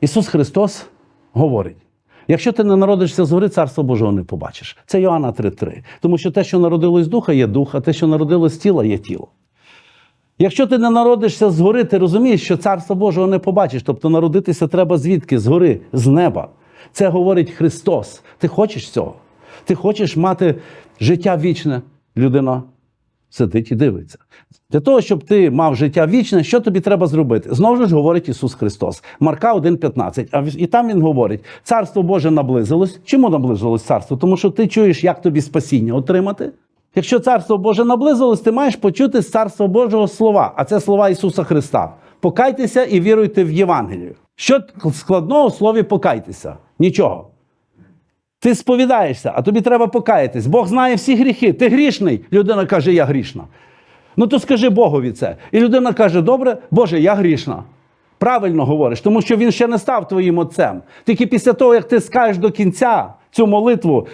Ісус Христос говорить: якщо ти не народишся згори, царство Божого не побачиш. Це Йоанна 3:3. Тому що те, що народилось з духа, є дух, а те, що народилось з тіла, є тіло. Якщо ти не народишся згори, ти розумієш, що царство Божого не побачиш. Тобто народитися треба звідки? Згори, з неба. Це говорить Христос. Ти хочеш цього? Ти хочеш мати життя вічне? Людина сидить і дивиться. Для того, щоб ти мав життя вічне, що тобі треба зробити? Знову ж говорить Ісус Христос. Марка 1,15. А і там Він говорить: Царство Боже наблизилось. Чому наблизилось царство? Тому що ти чуєш, як тобі спасіння отримати. Якщо царство Боже наблизилось, ти маєш почути з Божого слова, а це слова Ісуса Христа. Покайтеся і віруйте в Євангелію. Що складного в слові покайтеся? Нічого. Ти сповідаєшся, а тобі треба покаятись. Бог знає всі гріхи. Ти грішний. Людина каже, я грішна. Ну то скажи Богові це. І людина каже: Добре, Боже, я грішна. Правильно говориш, тому що він ще не став твоїм отцем. Тільки після того, як ти скажеш до кінця цю молитву,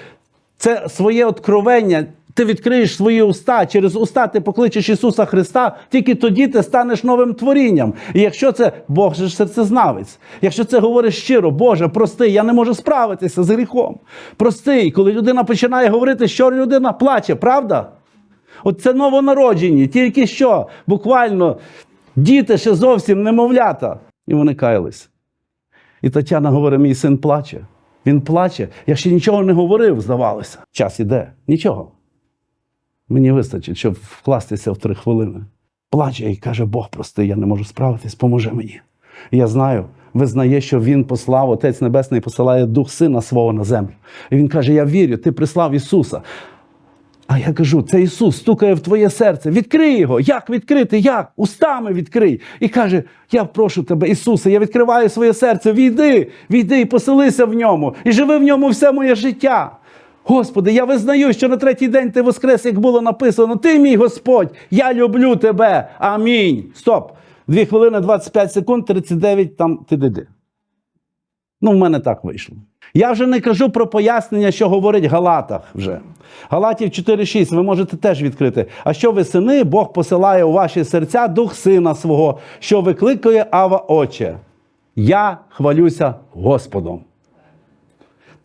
це своє откровення. Ти відкриєш свої уста, через уста ти покличеш Ісуса Христа, тільки тоді ти станеш новим творінням. І якщо це Бог же серцезнавець, якщо це говориш щиро, Боже, прости, я не можу справитися з гріхом. Прости, коли людина починає говорити, що людина плаче, правда? От це новонароджені, тільки що, буквально діти ще зовсім немовлята. І вони каялись. І Тетяна говорить: мій син плаче. Він плаче. Я ще нічого не говорив, здавалося. Час іде. Нічого. Мені вистачить, щоб вкластися в три хвилини. Плаче і каже: Бог прости, я не можу справитись, поможи мені. Я знаю, визнає, що Він послав, Отець Небесний посилає Дух Сина свого на землю. І він каже: Я вірю, ти прислав Ісуса. А я кажу, це Ісус стукає в твоє серце. Відкрий його. Як відкрити? Як? Устами відкрий. І каже: Я прошу тебе, Ісусе, я відкриваю своє серце. Війди, війди і поселися в ньому, і живи в ньому все моє життя. Господи, я визнаю, що на третій день ти воскрес, як було написано. Ти мій Господь, я люблю тебе. Амінь. Стоп. Дві хвилини, 25 секунд, 39, там ти диди. Ну, в мене так вийшло. Я вже не кажу про пояснення, що говорить Галатах вже. Галатів 4.6 ви можете теж відкрити. А що ви сини, Бог посилає у ваші серця дух сина свого, що викликає Ава Отче. Я хвалюся Господом.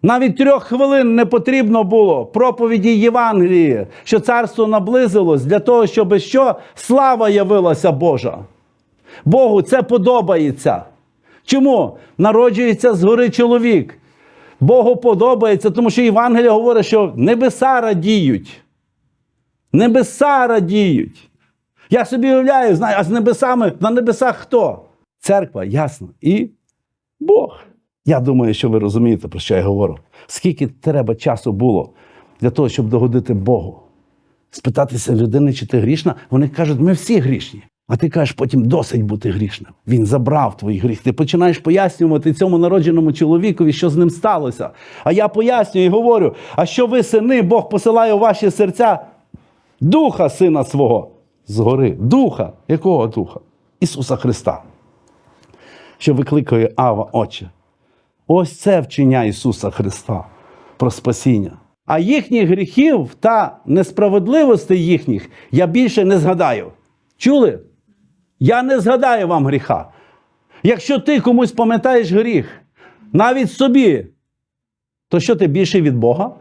Навіть трьох хвилин не потрібно було проповіді Євангелії, що царство наблизилось для того, щоб що слава явилася Божа. Богу це подобається. Чому? Народжується згори чоловік. Богу подобається, тому що Євангелія говорить, що небеса радіють. Небеса радіють. Я собі уявляю, знаю, а з небесами, на небесах хто? Церква, ясно. І Бог. Я думаю, що ви розумієте, про що я говорю. Скільки треба часу було для того, щоб догодити Богу. Спитатися людини, чи ти грішна, вони кажуть, ми всі грішні. А ти кажеш, потім досить бути грішним. Він забрав твій гріх. Ти починаєш пояснювати цьому народженому чоловікові, що з ним сталося. А я пояснюю і говорю: а що ви, сини, Бог посилає у ваші серця духа сина свого згори. Духа. Якого духа? Ісуса Христа. Що викликає Ава Отче. Ось це вчення Ісуса Христа про спасіння. А їхніх гріхів та несправедливостей їхніх я більше не згадаю. Чули? Я не згадаю вам гріха. Якщо ти комусь пам'ятаєш гріх, навіть собі, то що ти більший від Бога?